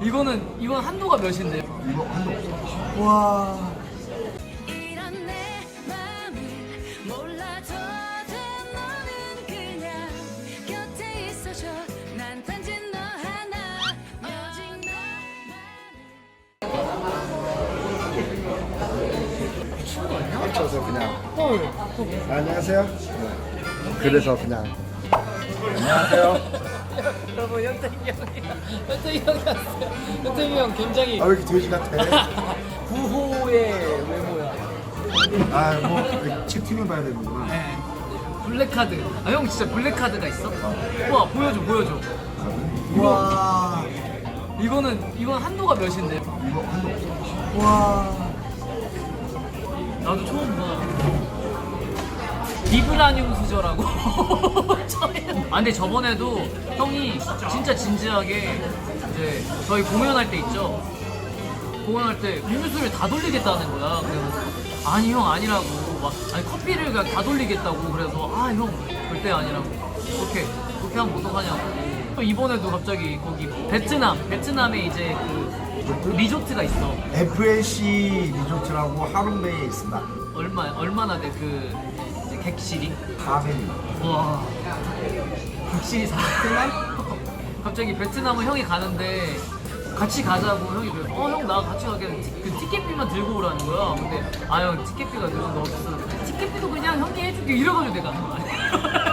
이거는 이건 한도가 몇인데? 이거 한도 없어. 와. 이런 내 맘을 몰라줘도 너는 그냥 곁에 있어줘 난 단지 너 하나 오직 너만 합쳐서 그냥. 헐. 안녕하세요. 네. 그래서 그냥. 안녕하세요. 여러분 현태이 형이 현태이 형이 왔어요. 현태이 형 굉장히 아, 왜 이렇게 돼지 같아? 구호의 외모야. 아, 뭐, 칩팀을 봐야 되는구나. 네. 블랙카드. 아 형 진짜 블랙카드가 있어? 와 보여줘 보여줘. 와. 이거는 이건 한도가 몇인데? 이거 한도 없어. 와. 나도 처음 봐. 비브라늄 수저라고. 아 근데 저번에도 형이 진짜 진지하게 이제 저희 공연할 때 있죠. 공연할 때 음료수를 다 돌리겠다는 거야. 그래서 아니 형 아니라고 막 아니 커피를 그냥 다 돌리겠다고 그래서 아 형 절대 아니라고 그렇게 그렇게 하면 어떡하냐고. 또 이번에도 갑자기 거기 베트남 베트남에 이제 그 리조트가 있어. FLC 리조트라고 하롱베이에 있습니다. 얼마 얼마나 돼그 객실이? 400명. 와. 객실이 400만? 갑자기 베트남을 형이 가는데 같이 가자고 형이 그래. 어형 나 같이 가게 티, 그 티켓비만 들고 오라는 거야. 근데 아 형 티켓비가 거 없어 티켓비도 그냥 형이 해줄게. 이래가지고 내가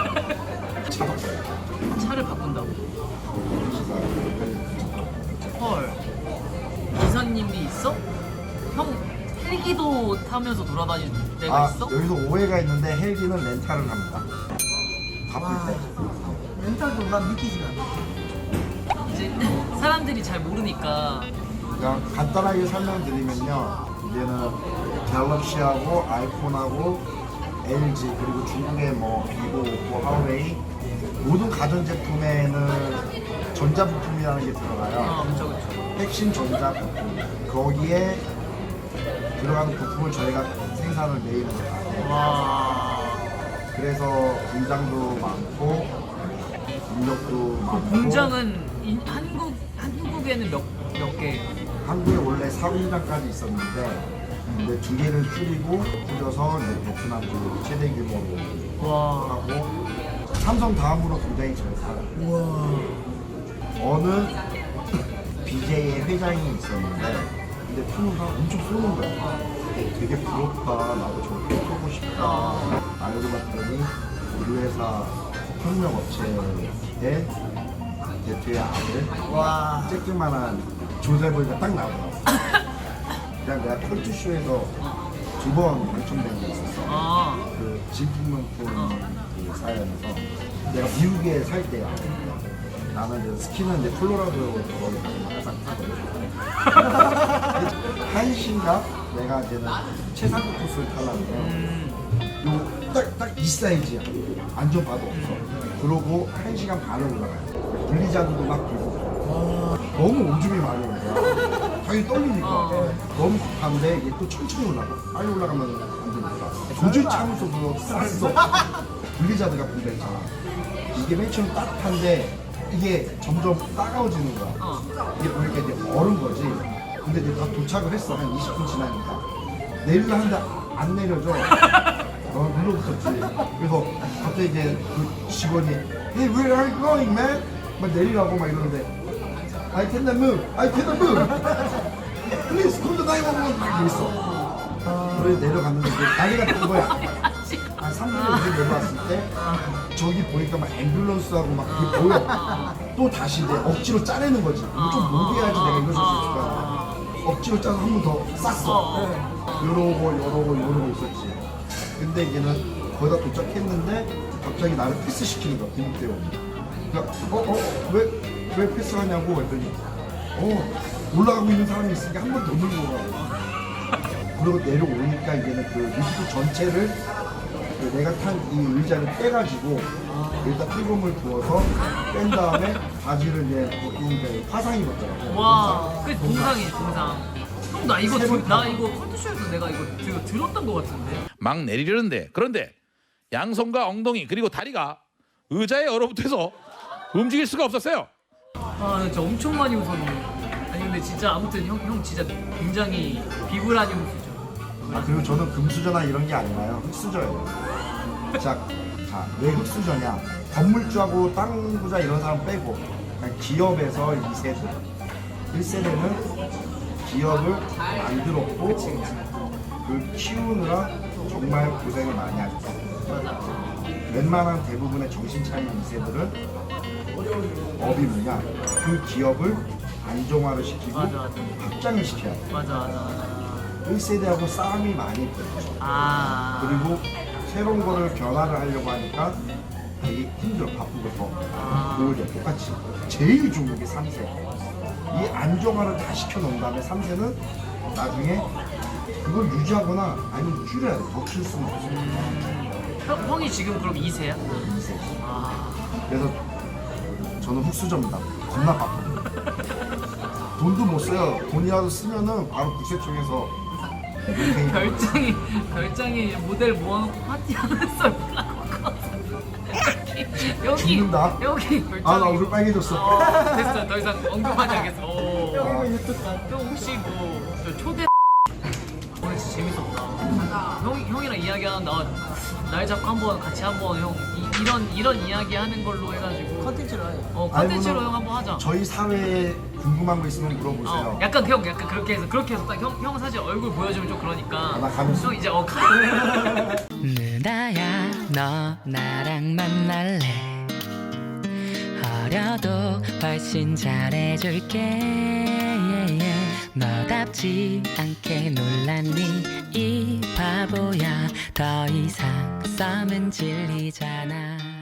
헬기도 타면서 돌아다닐 때가 아, 있어? 여기서 오해가 있는데 헬기는 렌탈을 합니다. 바쁠 때. 멘탈도 난 믿기지가 않아. 이제 사람들이 잘 모르니까 그냥 간단하게 설명드리면요. 이제는 갤럭시하고 아이폰하고 LG 그리고 중국의 뭐 비보, 오포, 하웨이 모든 가전제품에는 전자부품이라는 게 들어가요. 아 그쵸 그쵸 핵심 전자부품 거기에 들어가는 부품을 저희가 생산을 거예요. 와 그래서 공장도 많고 인력도 많고 그 공장은 인- 한국 한국에는 몇 몇 개? 한국에 원래 4공장까지 있었는데 근데 두 개를 줄이고 줄여서 이제 베트남 쪽으로 최대 규모로 와. 하고 삼성 다음으로 굉장히 잘 살아요. 어느 BJ의 회장이 있었는데 근데 푸누가 엄청 쏘는 거야. 되게 부럽다. 나도 저렇게 쏘고 싶다. 알고 봤더니 우리 회사 협력업체의 대표의 아들 와. 쬐끄만한 조셉을 딱 나오더라고. 그냥 내가 컬투쇼에서 두 번 당첨된 게 있었어. 아. 그 진품명품 그 사연에서 내가 미국에 살 때야. 나는 이제 스키는 이제 콜로라도 거기 가서 항상 타거든. 한시인가 내가 이제는 최상급 코스를 타려는데 음. 요딱딱 이 사이즈야. 안전바도 없어. 그러고 한 시간 반을 올라가요. 분리자들도 막 불고. 너무 오줌이 많이 온 거야. 당연히 떨리니까. 어. 너무 급한데 이게 또 천천히 올라가. 빨리 올라가면 안 되니까. 도저히 없어서 쌌어. 분리자드가 분리자 있잖아. 이게 맨 처음 따뜻한데 이게 점점 따가워지는 거야. 어. 이게 보니까 이제 얼은 거지. 근데 다 도착을 했어. 한 20분 지나니까. 내리려 하는데 안 내려져. 어, 눌러붙었지. 그래서 갑자기 이제 그 직원이 Hey, where are you going, man? 막 내리라고 막 이러는데 I cannot move. I cannot move. Please call the 911. 막 이랬어. 그래서 내려갔는데 이제 난리가 난 거야. 한 3분의 2를 내려왔을 때 저기 보니까 막 앰뷸런스하고 막 그게 보여. 또 다시 이제 억지로 짜내는 거지. 이거 좀 녹여야지 내가 이걸 쓸수 있을 거야. 억지로 짜서 한 번 더 쌌어. 이러고 이러고 이러고 있었지. 근데 이제는 거의 다 도착했는데 갑자기 나를 패스시키는 거야. 공대원. 그러니까 어? 어? 왜? 왜 패스하냐고 했더니 어? 올라가고 있는 사람이 있으니까 한 번더 눌러 오라고. 그리고 내려오니까 이제는 그 리프트 전체를 그 내가 탄 이 의자를 빼가지고 일단 필름을 부어서 뺀 다음에 바지를 이제 벗기니까 화상 입었더라고. 와. 그 동상이 동상. 형 나 이거 세 들, 번나 이거 컨디션에서 내가 이거 이거 들었던 것 같은데. 막 내리려는데 그런데 양손과 엉덩이 그리고 다리가 의자에 얼어붙어서 움직일 수가 없었어요. 아 진짜 엄청 많이 웃었네. 아니 근데 진짜 아무튼 형, 형 진짜 굉장히 비브라늄수죠. 아, 그리고 저는 금수저나 이런 게 아니라요. 흑수저예요. 자, 자, 왜 흑수저냐? 건물주하고 땅 부자 이런 사람 빼고 그냥 기업에서 2세대. 1세대는 기업을 만들었고 그 키우느라 정말 고생을 많이 하죠. 웬만한 대부분의 정신 차린 2세들은 업이 뭐냐? 그 기업을 안정화를 시키고. 확장을 시켜야 돼. 맞아, 맞아, 맞아. 1세대하고 싸움이 많이 벌어져. 아. 그리고 새로운 거를 변화를 하려고 하니까 되게 힘들어 바쁘고 더 아. 오히려 똑같이. 제일 좋은 게 3세. 이 안정화를 다 시켜놓은 다음에 3세는 나중에 그걸 유지하거나 아니면 줄여야 돼더 키울 수는 없어. 형, 형이 지금 그럼 2세야? 2세. 아. 그래서 저는 흑수저입니다. 겁나 바쁩니다 돈도 못 써요. 돈이라도 쓰면은 바로 국세청에서 별장이, 별장이 모델 모아놓고 파티하는 썰 여기, 죽는다. 여기. 아 나 얼굴 빨개졌어 어, 됐어. 더 이상 언급하지 않겠어. 오. 아, 형 혹시 뭐저 초대. 형 형이랑 이야기하는데 아, 날 잡고 한번 같이 한번 형 이, 런 이런 이야기 하는 걸로 해가지고 컨텐츠로 하요. 어 컨텐츠로 물론 형 한번 하자. 저희 사회에 궁금한 거 있으면 물어보세요. 어, 약간 형 약간 그렇게 해서 그렇게 해서 딱 형 형 사실 얼굴 보여주면 좀 그러니까. 아, 나 가면 형 이제 어 가. 누나야 너 나랑 만날래 어려도 훨씬 잘해줄게. 너답지 않게 놀랐니 이 바보야. 더 이상 썸은 질리잖아